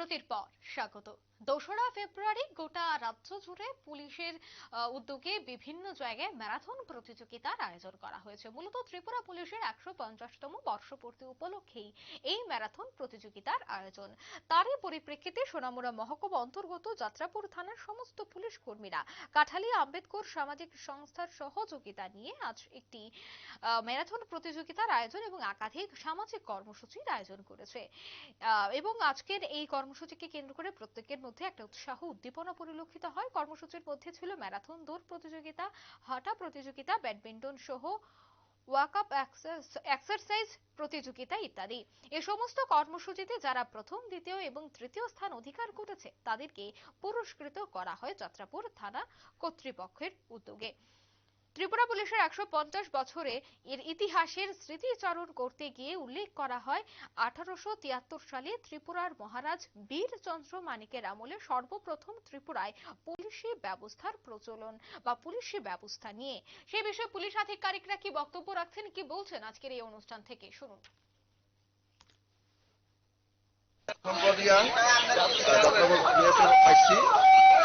বিরতির পর স্বাগত। দোসরা ফেব্রুয়ারি গোটা রাজ্য জুড়ে পুলিশের উদ্যোগে বিভিন্ন জায়গায় ম্যারাথন প্রতিযোগিতার আয়োজন করা হয়েছে। মূলত ত্রিপুরা পুলিশের একশো পঞ্চাশতম বর্ষপূর্তি উপলক্ষেই এই ম্যারাথন প্রতিযোগিতার আয়োজন। তারই পরিপ্রেক্ষিতে সোনামুড়া মহকুমা অন্তর্গত যাত্রাপুর থানার সমস্ত পুলিশ কর্মীরা কাঠালিয়া আম্বেদকর সামাজিক সংস্থার সহযোগিতা নিয়ে আজ একটি ম্যারাথন প্রতিযোগিতার আয়োজন এবং একাধিক সামাজিক কর্মসূচির আয়োজন করেছে। এবং আজকের এই কর্মসূচিকে কেন্দ্র করে প্রত্যেকের মধ্যে একটা উৎসাহ উদ্দীপনা পরিলক্ষিত হয়। কর্মসূচির মধ্যে ছিল ম্যারাথন, দৌড় প্রতিযোগিতা, হাঁটা প্রতিযোগিতা, ব্যাডমিন্টন সহ ওয়াক আপ এক্সারসাইজ প্রতিযোগিতা ইত্যাদি। এ সমস্ত কর্মসূচিতে যারা প্রথম, দ্বিতীয় এবং তৃতীয় স্থান অধিকার করেছে, তাদেরকে পুরস্কৃত করা হয় যাত্রাপুর থানা কর্তৃপক্ষের উদ্যোগে। ত্রিপুরা পুলিশের একশো পঞ্চাশ বছরে এর ইতিহাসের স্মৃতিচারণ করতে গিয়ে উল্লেখ করা হয়, আঠারোশো তিয়াত্তর সালে ত্রিপুরার মহারাজ বীরচন্দ্র মানিকের আমলে সর্বপ্রথম ত্রিপুরায় পুলিশি ব্যবস্থার প্রচলন বা পুলিশি ব্যবস্থা নিয়ে। সে বিষয়ে পুলিশ আধিকারিকরা কি বক্তব্য রাখছেন, কি বলছেন আজকের এই অনুষ্ঠান থেকে? শুনুন।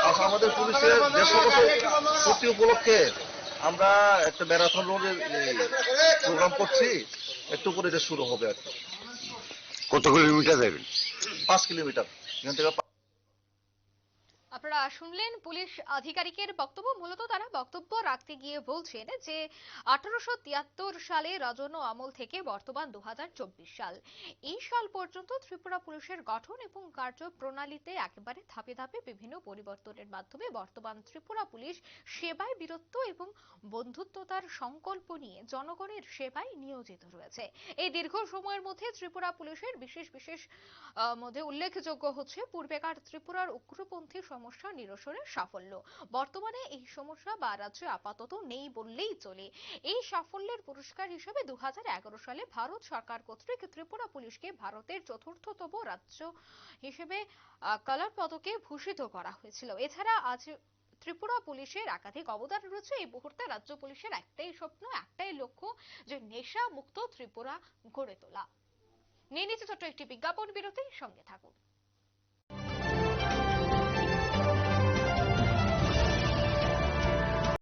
আজ আমাদের পুলিশের দেড়শো বছর উপলক্ষে আমরা একটা ম্যারাথন রোডের প্রোগ্রাম করছি। একটু করে এটা শুরু হবে আর। কত কিলোমিটার যাবেন? পাঁচ কিলোমিটার। এখান থেকে আপনারা শুনলেন পুলিশ আধিকারিকের বক্তব্য। মূলত তারা বক্তব্য রাখতে গিয়ে বলছেন যে, আঠারোশো তিয়াত্তর সালে রাজন্য আমল থেকে বর্তমান দুহাজার চব্বিশ সাল। এই সাল পর্যন্ত ত্রিপুরা পুলিশের গঠন এবং কার্যপ্রণালীতে একেবারে ধাপে ধাপে বিভিন্ন পরিবর্তনের মাধ্যমে বর্তমান ত্রিপুরা পুলিশ সেবায় বীরত্ব এবং বন্ধুত্বতার সংকল্প নিয়ে জনগণের সেবায় নিয়োজিত রয়েছে। এই দীর্ঘ সময়ের মধ্যে ত্রিপুরা পুলিশের বিশেষ বিশেষ মধ্যে উল্লেখযোগ্য হচ্ছে পূর্বেকার ত্রিপুরার উগ্রপন্থী সমস্যা নিরসনের সাফল্য। বর্তমানে এই সমস্যা বা রাজ্যে আপাতত নেই বললেই চলে। এই সাফল্যের পুরস্কার হিসেবে দু সালে ভারত সরকার কর্তৃক ত্রিপুরা পুলিশকে ভারতের চতুর্থতম রাজ্য হিসেবে কালার পদকে ভূষিত করা হয়েছিল। এছাড়া আজ ত্রিপুরা পুলিশের একাধিক অবদান রয়েছে। এই মুহূর্তে রাজ্য পুলিশের একটাই স্বপ্ন, একটাই লক্ষ্য যে নেশা মুক্ত ত্রিপুরা গড়ে তোলা। নিয়ে নিচ্ছে ছোট্ট একটি বিজ্ঞাপন বিরতির সঙ্গে থাকুন।